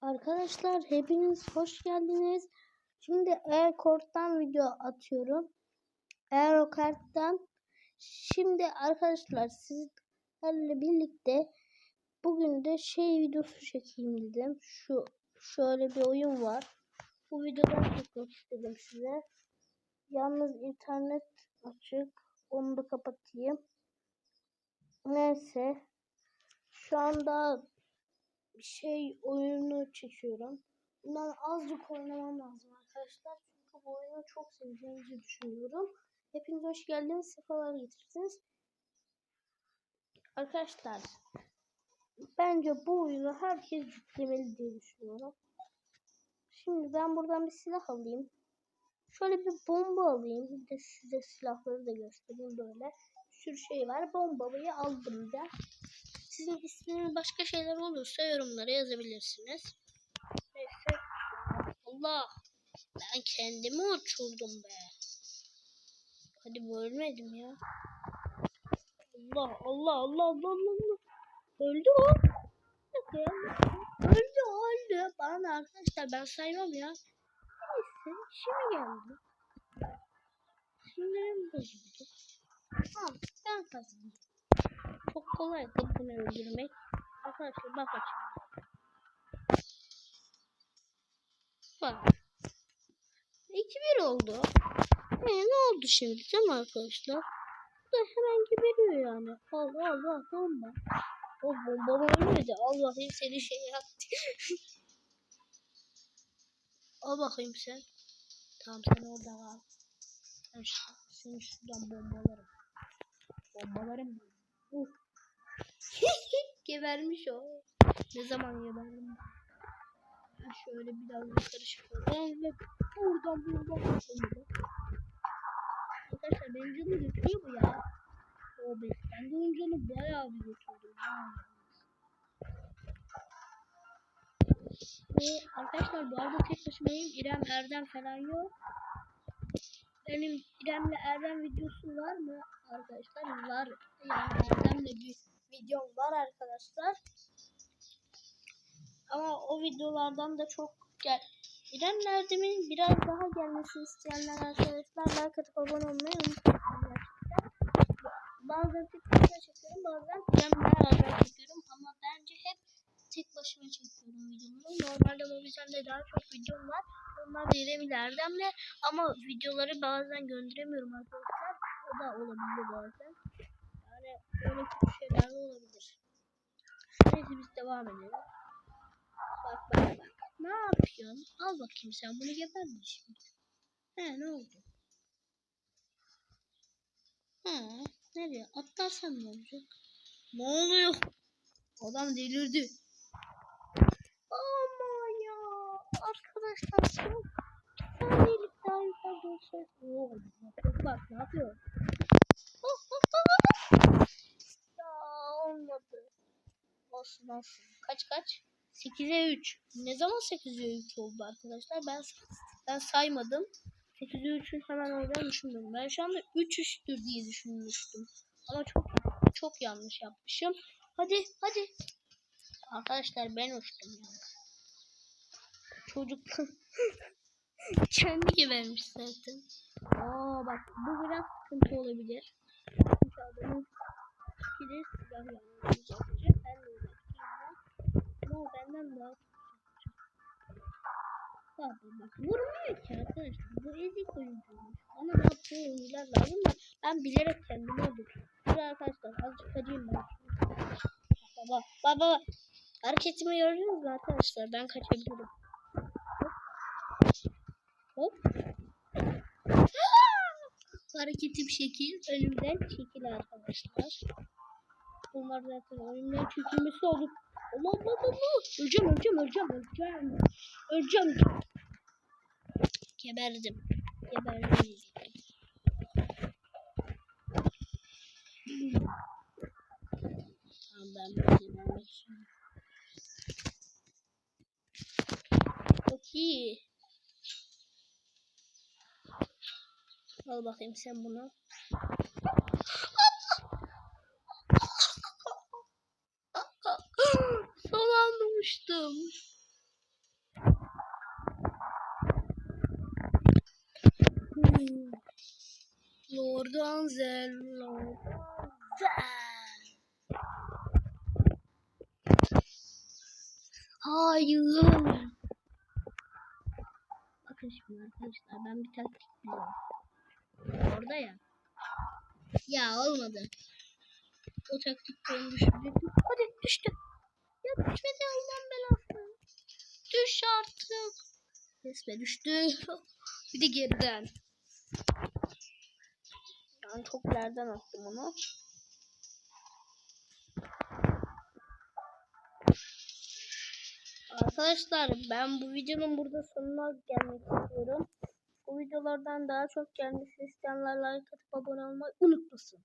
Arkadaşlar hepiniz hoş geldiniz. Şimdi Aircort'tan video atıyorum. Aerokart'tan. Şimdi arkadaşlar sizlerle birlikte bugün de şey videosu çekeyim dedim. Şu şöyle bir oyun var. Bu videodan çekmek istedim size. Yalnız internet açık. Onu da kapatayım. Neyse. Şu anda bir şey oyunu çekiyorum. Bundan azıcık oynamam lazım arkadaşlar. Çünkü bu oyunu çok seveceğinizi düşünüyorum. Hepiniz hoş geldiniz. Sefalar getirdiniz. Arkadaşlar bence bu oyunu herkes yüklemeli diye düşünüyorum. Şimdi ben buradan bir silah alayım. Şöyle bir bomba alayım. Bir de size silahları da göstereyim böyle. Bir sürü şey var. Bombayı aldım da. Sizin isminiz başka şeyler olursa yorumlara yazabilirsiniz. Neyse. Allah. Ben kendimi uçurdum be. Hadi bölmedim ya. Allah Allah Allah Allah Allah. Öldü o. Öldü öldü. Bana da arkadaşlar ben saymam ya. Neyse şimdi geldi. Sinirim bozuldu. Tamam ben kazandım. Çok kolay bunu öldürmek. Arkadaşlar bak açın. Bak. 2-1 oldu. E, ne oldu şimdi değil arkadaşlar? Bu da hemen geberiyor yani. Allah Allah bomba. O bomba ölmedi. Allah bakayım seni şey yaptı. Al bakayım sen. Tamam sen orada kal. Ben şu, seni şuradan bombalarım. Bombalarım. Uf. Gebermiş o. Ne zaman geberdim? Ben şöyle biraz yukarı çıkıyorum ve buradan buradan atılıyor. Arkadaşlar benim canım götürüyor bu ya. O be. Ben de onun canı bayağı bir götürdüm. Ha. Ve arkadaşlar bu arada tek başımayım. İrem Erdem falan yok. Benim İrem'le Erdem videosu var mı arkadaşlar? Var. Yani Erdem'le bir videom var arkadaşlar. Ama o videolardan da çok gel. İrem Erdem'in biraz daha gelmesini isteyenler arkadaşlar like atıp abone olmayı unutmayın. Bazen tek başıma çekiyorum bazen İrem'le beraber çekiyorum tek başıma çekiyorum videoları. Normalde Mobizen'de daha çok videom var. Onlar da İrem ile Erdem'le ama videoları bazen gönderemiyorum arkadaşlar. O da olabilir bazen. Yani öyle kötü şeyler olabilir. Neyse biz devam edelim. Bak bak bak. Ne yapıyorsun? Al bakayım sen bunu geberdin şimdi. He ne oldu? He nereye? Atlarsan ne olacak? Ne oluyor? Adam delirdi. Ama ya arkadaşlar daha yukarıda olsa. Oo, bak ne yapıyor? Ya olmadı. Olsun olsun. Kaç kaç? 8'e 3. Ne zaman 8'e 3 oldu arkadaşlar? Ben ben saymadım. 8'e 3'ün hemen olacağını düşünmüyorum. Ben şu anda 3 3'tür diye düşünmüştüm. Ama çok çok yanlış yapmışım. Hadi hadi. Arkadaşlar ben uçtum ya. Çocuk kendi gebermiş zaten. Aa bak bu biraz sıkıntı olabilir. Çünkü adamın biri silah yanılacak. Ben de ama o benden daha Bak bak vurmuyor ki arkadaşlar. Bu ezik oyuncuymuş. Bana daha pro oyuncular lazım da ben bilerek kendimi öldürdüm. Dur arkadaşlar azıcık acıyım ben. Baba baba baba. Hareketimi gördünüz mü arkadaşlar? Ben kaçabilirim. Hop. Hareketim şekil. Önümden çekil arkadaşlar. Bunlar zaten oyundan çekilmesi olup Allah Allah Allah. Öleceğim öleceğim öleceğim öleceğim. Öleceğim. Geberdim. Geberdim. Tamam ben gebermek istiyorum. Çok iyi. Al bakayım sen bunu. Son anda uçtum. Lord Hayır. Bakın şimdi arkadaşlar ben bir taktik biliyorum. Orada ya. Ya olmadı. O taktik ben düşürecektim. Hadi düştü. Ya düşmedi Allah'ın belası. Düş artık. Resme düştü. Bir de geriden. Yani çok ileriden attım onu. Arkadaşlar ben bu videonun burada sonuna gelmek istiyorum. Bu videolardan daha çok gelmesini isteyenler like atıp abone olmayı unutmasın.